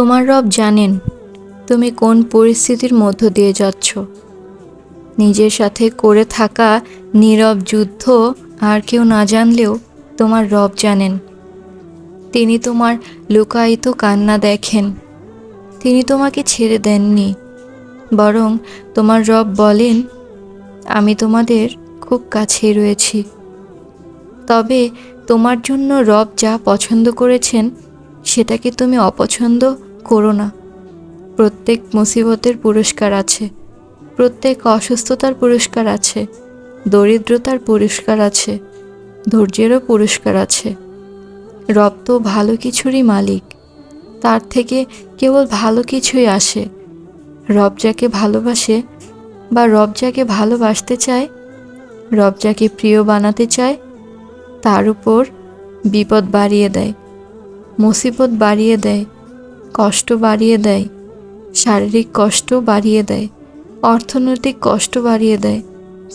তোমার রব জানেন তুমি কোন পরিস্থিতির মধ্য দিয়ে যাচ্ছ। নিজের সাথে করে থাকা নীরব যুদ্ধ আর কেউ না জানলেও তোমার রব জানেন। তিনি তোমার লুকায়িত কান্না দেখেন। তিনি তোমাকে ছেড়ে দেননি, বরং তোমার রব বলেন, আমি তোমাদের খুব কাছেই রয়েছি। তবে তোমার জন্য রব যা পছন্দ করেছেন, সেটাকে তুমি অপছন্দ করো না। প্রত্যেক মুসিবতের পুরস্কার আছে। প্রত্যেক অসুস্থতার পুরস্কার আছে। দরিদ্রতার পুরস্কার আছে। ধৈর্যেরও পুরস্কার আছে। রব তো ভালো কিছুরই মালিক। তার থেকে কেবল ভালো কিছুই আসে। রব যাকে ভালোবাসে বা রব যাকে ভালোবাসতে চায়, রব যাকে প্রিয় বানাতে চায়, তার উপর বিপদ বাড়িয়ে দেয়, মুসিবত বাড়িয়ে দেয়। কষ্ট বাড়িয়ে দেয়, শারীরিক কষ্ট বাড়িয়ে দেয়, অর্থনৈতিক কষ্ট বাড়িয়ে দেয়,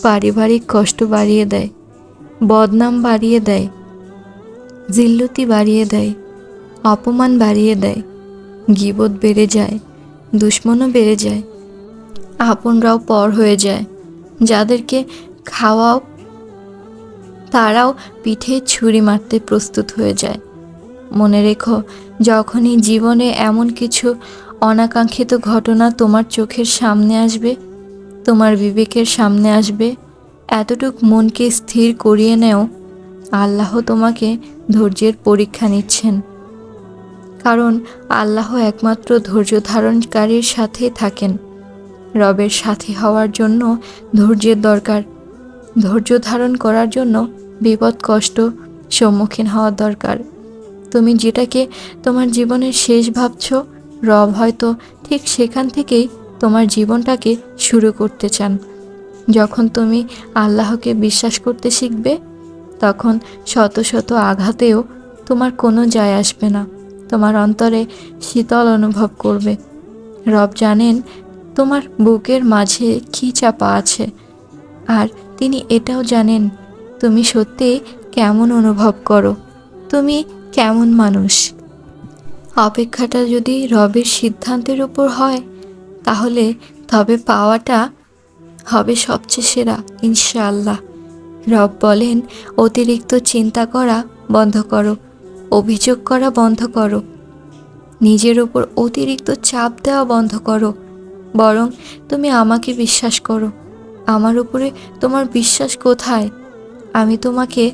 পারিবারিক কষ্ট বাড়িয়ে দেয়, বদনাম বাড়িয়ে দেয়, জিল্লতি বাড়িয়ে দেয়, অপমান বাড়িয়ে দেয়, গিবত বেড়ে যায়, দুশ্মনও বেড়ে যায়, আপনরাও পর হয়ে যায়, যাদেরকে খাওয়াও তারাও পিঠে ছুরি মারতে প্রস্তুত হয়ে যায়। মনে রেখো, যখনই জীবনে এমন কিছু অনাকাঙ্ক্ষিত ঘটনা তোমার চোখের সামনে আসবে, তোমার বিবেকের সামনে আসবে, এতটুক মনকে স্থির করিয়ে নেও, আল্লাহ তোমাকে ধৈর্যের পরীক্ষা নিচ্ছেন। কারণ আল্লাহ একমাত্র ধৈর্য ধারণকারীর সাথে থাকেন। রবের সাথে হওয়ার জন্য ধৈর্যের দরকার। ধৈর্য ধারণ করার জন্য বিপদ কষ্ট সম্মুখীন হওয়া দরকার। তুমি যেটাকে তোমার জীবনের শেষ ভাবছ, রব হয়তো ঠিক সেখান থেকেই তোমার জীবনটাকে শুরু করতে চান। যখন তুমি আল্লাহকে বিশ্বাস করতে শিখবে, তখন শত শত আঘাতেও তোমার কোনো যায় আসবে না। তোমার অন্তরে শীতল অনুভব করবে। রব জানেন তোমার বুকের মাঝে কী চাপা আছে। আর তিনি এটাও জানেন, তুমি সত্যি কেমন অনুভব করো। তুমি কেমন মানুষ? অপেক্ষাটা যদি রবের সিদ্ধান্তের উপর হয়, তাহলে তবে পাওয়াটা হবে সবচেয়ে সেরা, ইনশাআল্লাহ। রব বলেন, অতিরিক্ত চিন্তা করা বন্ধ করো, অভিযোগ করা বন্ধ করো, নিজের ওপর অতিরিক্ত চাপ দেওয়া বন্ধ করো, বরং তুমি আমাকে বিশ্বাস করো। আমার উপরে তোমার বিশ্বাস কোথায়? আমি তোমাকে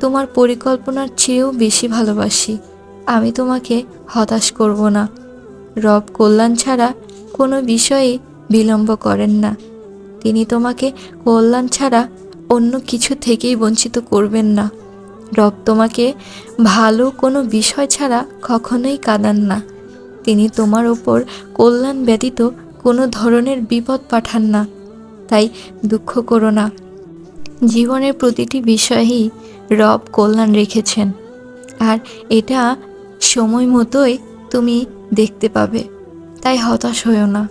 তোমার পরিকল্পনার চেয়েও বেশি ভালোবাসি। আমি তোমাকে হতাশ করব না। রব কল্যাণ ছাড়া কোনো বিষয়ে বিলম্ব করেন না। তিনি তোমাকে কল্যাণ ছাড়া অন্য কিছু থেকেই বঞ্চিত করবেন না। রব তোমাকে ভালো কোনো বিষয় ছাড়া কখনোই কাঁদান না। তিনি তোমার ওপর কল্যাণ ব্যতীত কোনো ধরনের বিপদ পাঠান না। তাই দুঃখ করো না। জীবনের প্রতিটি বিষয়েই রব কল্যাণ রেখেছেন। আর এটা সময় মতোই তুমি দেখতে পাবে। তাই হতাশ হয়েও না।